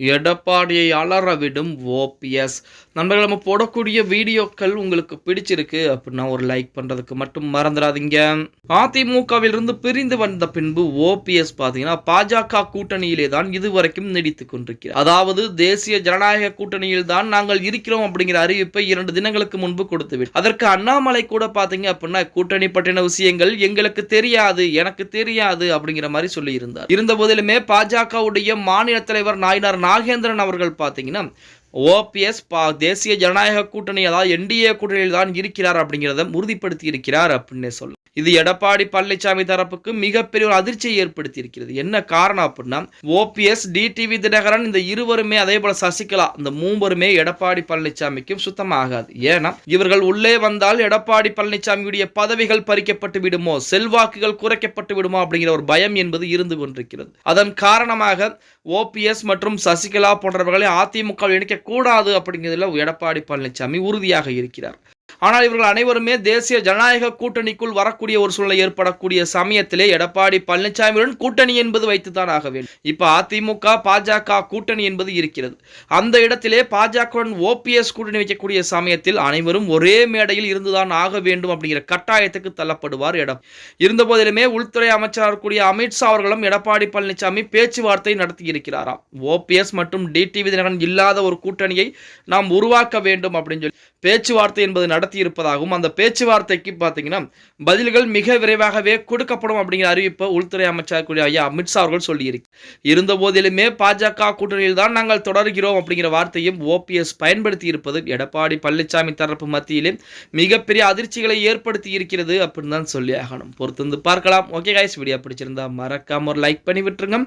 எடப்பாடியை அலறவிடும் ஓபிஎஸ் நண்பர்கள் நம்ம போடக்கூடிய வீடியோக்கள் உங்களுக்கு பிடிச்சிருக்கு அப்படின்னா ஒரு லைக் பண்றதுக்கு மட்டும் மறந்துடாதீங்க. அதிமுகவில் இருந்து பிரிந்து வந்த பின்பு ஓபிஎஸ் பார்த்தீங்கன்னா பாஜக கூட்டணியிலே தான் இதுவரைக்கும் நீடித்துக் கொண்டிருக்கிறார் அதாவது தேசிய ஜனநாயக கூட்டணியில் தான் நாங்கள் இருக்கிறோம் அப்படிங்கிற அறிவிப்பை இரண்டு தினங்களுக்கு முன்பு கொடுத்து அதற்கு அண்ணாமலை கூட பார்த்தீங்க அப்படின்னா கூட்டணி பற்றின விஷயங்கள் எங்களுக்கு தெரியாது எனக்கு தெரியாது அப்படிங்கிற மாதிரி சொல்லி இருந்தார் இருந்த போதிலுமே பாஜகவுடைய மாநில தலைவர் நாயினார் நாகேந்திரன் அவர்கள் பார்த்தீங்கன்னா ஓபிஎஸ் பா தேசிய ஜனநாயக கூட்டணி அதாவது என்டிஏ கூட்டணியில் தான் இருக்கிறார் அப்படிங்கிறத உறுதிப்படுத்தி இருக்கிறார் அப்படின்னு சொல்ல இது எடப்பாடி பழனிசாமி தரப்புக்கு மிகப்பெரிய ஒரு அதிர்ச்சியை ஏற்படுத்தி இருக்கிறது என்ன காரணம் அப்படின்னா ஓபிஎஸ் டிடிவி தினகரன் இந்த இருவருமே அதே போல சசிகலா இந்த மூவருமே எடப்பாடி பழனிசாமிக்கும் சுத்தமாகாது. ஏன்னா இவர்கள் உள்ளே வந்தால் எடப்பாடி பழனிசாமியுடைய பதவிகள் பறிக்கப்பட்டு விடுமோ செல்வாக்குகள் குறைக்கப்பட்டு விடுமோ அப்படிங்கிற ஒரு பயம் என்பது இருந்து கொண்டிருக்கிறது. அதன் காரணமாக ஓபிஎஸ் மற்றும் சசிகலா போன்றவர்களை அதிமுக இணைக்கக்கூடாது அப்படிங்கிறதுல எடப்பாடி பழனிசாமி உறுதியாக இருக்கிறார். ஆனால் இவர்கள் அனைவருமே தேசிய ஜனநாயக கூட்டணிக்குள் வரக்கூடிய ஒரு சூழ்நிலை ஏற்படக்கூடிய சமயத்திலே எடப்பாடி பழனிசாமியுடன் கூட்டணி என்பது வைத்துத்தான் ஆக வேண்டும். இப்ப அதிமுக பாஜக கூட்டணி என்பது இருக்கிறது. அந்த இடத்திலே பாஜகவுடன் ஓபிஎஸ் கூட்டணி வைக்கக்கூடிய சமயத்தில் அனைவரும் ஒரே மேடையில் இருந்துதான் ஆக வேண்டும் அப்படிங்கிற கட்டாயத்துக்கு தள்ளப்படுவார் இடம் இருந்த போதிலுமே உள்துறை அமைச்சராக இருக்கக்கூடிய அமித்ஷா அவர்களும் எடப்பாடி பழனிசாமி பேச்சுவார்த்தை நடத்தி இருக்கிறாராம். ஓபிஎஸ் மற்றும் டிடிவி தினகரன் இல்லாத ஒரு கூட்டணியை நாம் உருவாக்க வேண்டும் அப்படின்னு சொல்லி பேச்சுவார்த்தை என்பது நடத்த இருப்பதாகவும் அந்த பேச்சுவார்த்தைக்கு பார்த்தீங்கன்னா பதில்கள் மிக விரைவாகவே கொடுக்கப்படும் அப்படிங்கிற அறிவிப்பை உள்துறை அமைச்சர் கூடிய ஐயா அமித்ஷா அவர்கள் சொல்லியிருக்கு. இருந்த போதிலுமே பாஜக கூட்டணியில் தான் நாங்கள் தொடர்கிறோம் அப்படிங்கிற வார்த்தையும் ஓபிஎஸ் பயன்படுத்தி இருப்பது எடப்பாடி பழனிசாமி தரப்பு மத்தியிலே மிகப்பெரிய அதிர்ச்சிகளை ஏற்படுத்தி இருக்கிறது அப்படின்னு தான் சொல்லி ஆகணும். பொறுத்து வந்து பார்க்கலாம். ஓகே காய்ஸ் வீடியோ பிடிச்சிருந்தா மறக்காம ஒரு லைக் பண்ணி விட்டுருங்க.